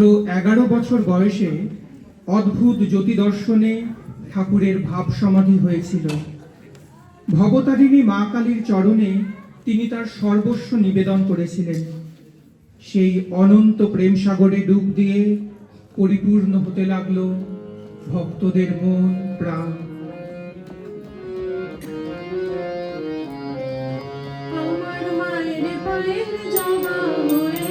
মাত্র এগারো বছর বয়সে অদ্ভুত জ্যোতি দর্শনে ঠাকুরের ভাব সমাধি হয়েছিল। ভবতারিণী মা কালীর চরণে তিনি তার সর্বস্ব নিবেদন করেছিলেন। সেই অনন্ত প্রেম সাগরে ডুব দিয়ে পরিপূর্ণ হতে লাগল ভক্তদের মন, প্রাণ। মায়ের পায়ের জমা হয়ে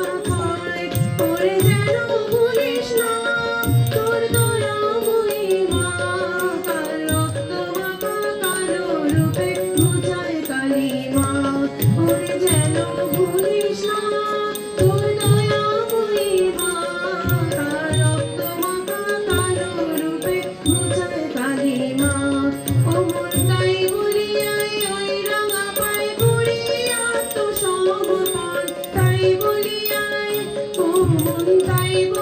在。